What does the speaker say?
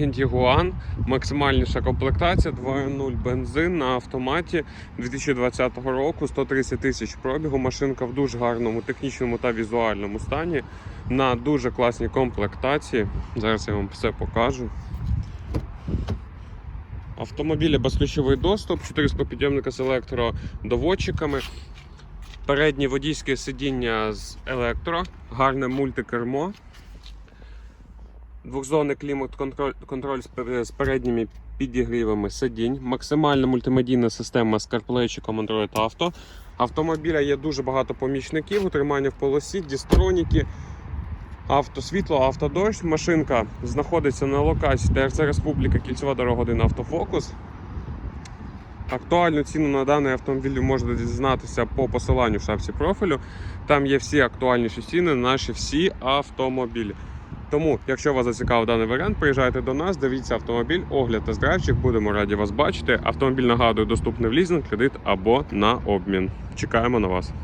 Tiguan, максимальніша комплектація 2.0 бензин на автоматі 2020 року, 130 тисяч пробігу. Машинка в дуже гарному технічному та візуальному стані на дуже класній комплектації. Зараз я вам все покажу. Автомобілі безключовий доступ, 4 склопідйомника з електродоводчиками. Переднє водійське сидіння з електро, гарне мультикермо. Двохзонний клімат-контроль контроль з передніми підігрівами сидінь, максимальна мультимедійна система з CarPlay Android Auto. Автомобіля є дуже багато помічників, утримання в полосі, дістроніки, автосвітло, автодощ. Машинка знаходиться на локації ТРЦ Республіка, кільцева дорога 1 автофокус. Актуальну ціну на даний автомобіль можете дізнатися по посиланню в шапці профілю. Там є всі актуальніші ціни на наші всі автомобілі. Тому, якщо вас зацікавив даний варіант, приїжджайте до нас, дивіться автомобіль, огляд та драйвчик. Будемо раді вас бачити. Автомобіль нагадую, доступний в лізинг, кредит або на обмін. Чекаємо на вас.